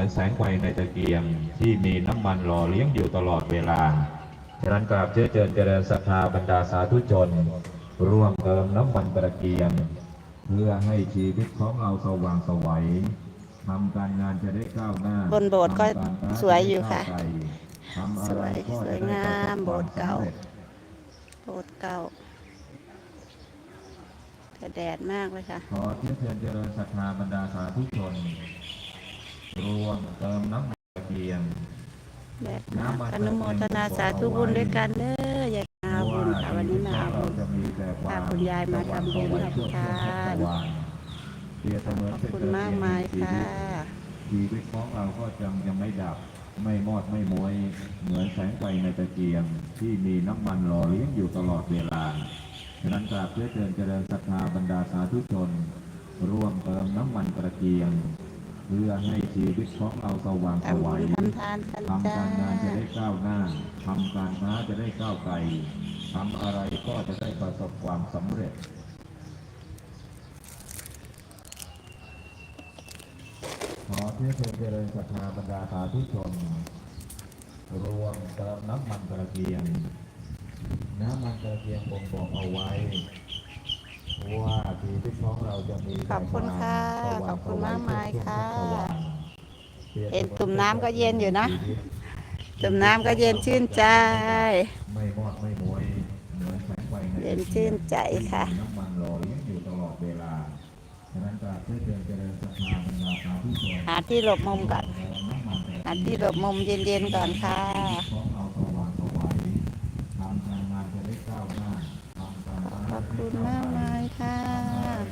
มือนแสงไฟในตะเกียง ที่มีน้ำมันหล่อเลี้ยงอยู่ตลอดเวลาฉะนั้นกราบเชื้อเจริญเจริญศรัทธาบรรดาสาธุชน ร่วมเติมน้ำมันตะเกียง เพื่อให้ชีวิตของเราสว่างไสวัยทำการงานจะได้ก้าวหน้าบนโบสถ์ก็ทำารค้าสวยอยู่ค่ะจได้ก้าวไกลทำอะไรก็สวยจะได้งามโบสถ์เก่าประสบควมสำร็จโปรดเก่าแต่แดดมากเลยค่ะขอเชื้อเชิญเจริญศรัทธาบรรดาสาธุชน รวมเติมน้ำมันตะเกียงแดดมากอนุโมทนาสาธุบุญด้วยกันเด้อยายมาเอาบุญค่ะวันนี้มาเอาบุญจะมีแต่ความพาคุณยายมาทำบุญสว่างค่ะคุณทานสว่างเปรียบเสมือนขอบคุณมากมายค่ะชีวิตของเราก็จะยังไม่ดับไม่มอดไม่มวย เหมือนแสงไฟในตะเกียง ที่มีน้ำมันหล่อเลี้ยงอยู่ตลอดเวลาฉะนั้นกราบเพื่อเชิญเจริญศรัทธาบรรดาสาธุชน ร่วมเติมน้ำมันตะเกียง เพื่อให้ชีวิตของเราสว่างไสวัยทำทานกันทำจ้าการงานจะได้ก้าวหน้าทำการค้าจะได้ก้าวไกลทำอะไรก็จะได้ประสบความสำเร็จขอเพื่อเชิญเจริญศรัทธาบรรดาสาธุชน รวมเติมน้ำมันตะเกียง น้ำมันตะเกียงบ่งบอกเอาไว้ ว่าชีวิตของเราจะมีขอบคุณค่ะแต่วขอบคุณมากมายค่ะสว่างเห็นตุ่มน้ำก็เย็นอยู่นะจุ่มน้ำก็เย็นชื่นใจ ไม่มอดไม่มวยเหมือนแสงไฟในเย็นชื่นใจค่ะน้ำมันหล่อเลี้ยงอยู่ตลอดเวลาฉะนั้นกราบเพื่อเจริญเจริญศรัทธาบรรดาสาธุชนหาที่หลบมุมก่อนน้ำมันแต่หาที่หลบมุมเย็นๆก่อนค่ะของเราสว่างสวัยทำการงานจะได้ก้าวหน้าทำการค้าขอบคุณมากมายค่ะ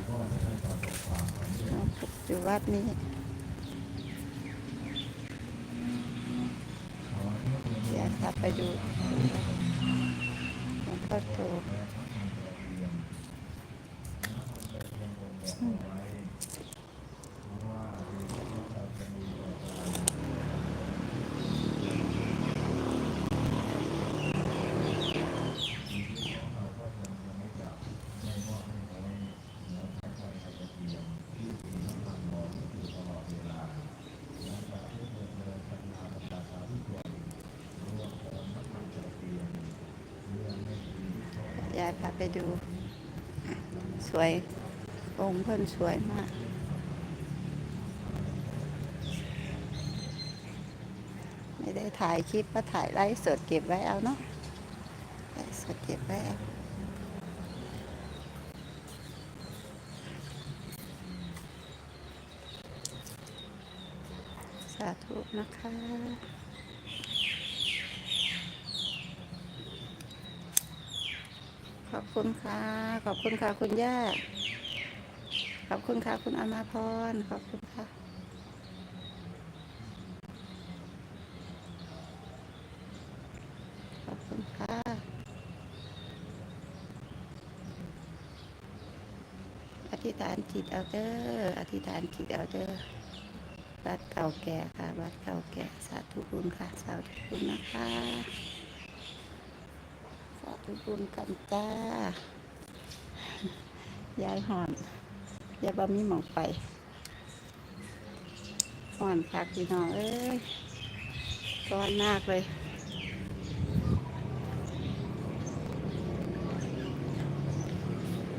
ก็จะได้ประสบความสำเร็จ อยู่วัดนี้ขอเพื่อเจริญเดี๋ยวกลับไปดูหลวงพ่อโต ยายพาไปดู สวย องค์เพิ่นสวยมาก ไม่ได้ถ่ายคลิปก็ถ่ายไลฟ์สดเก็บไว้เอาเนาะไลฟ์สดเก็บไว้เอาสาธุนะคะ ขอบคุณค่ะ ขอบคุณค่ะคุณย่า ขอบคุณค่ะคุณอนาพร ขอบคุณค่ะ ขอบคุณค่ะ อธิษฐานจิตเอาเด้อ อธิษฐานจิตเอาเด้อวัดเก่าแก่ค่ะวัดเก่าแก่ สาธุบุญค่ะ สาธุบุญนะคะ ธุบุญกันจ้ายายหอนยายบะมีหมองไปหอนพักพี่น้องเอ้ยร้อนมากเลย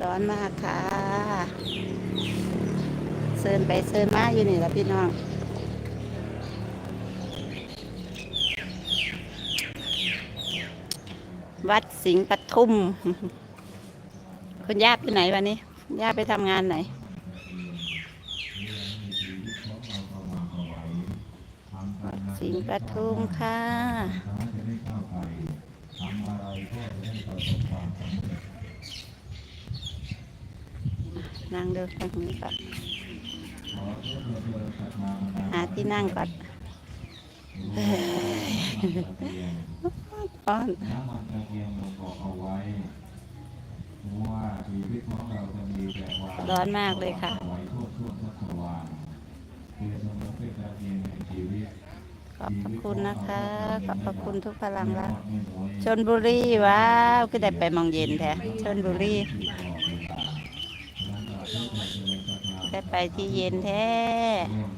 ร้อนมากค่ะเซินไปเซินมาอยู่นี่แหละพี่น้อง วัดสิงห์ปทุม คุณย่าไปไหนวันนี้ ย่าไปทำงานไหนวัดสิงห์ปทุมค่ะนั่งดูทางนี้ก่อนหาที่นั่งก่อน เฮ้ยป้อนน้ำมันตะเกียงบ่งบอกเอาไว้ว่าชีวิตของเราจะมีแต่ความร้อนมากเลยค่ะสวยทั่วทั่วทัศวรรณคือสมมติเป็นตะเกียงในชีวิตขอบพระคุณนะคะ ขอบพระคุณทุกพลังรักไม่น้อยชนบุรีว้าวก็ได้ไปมองเย็นแท้ชนบุรีได้ไปที่เย็นแท้ร่วม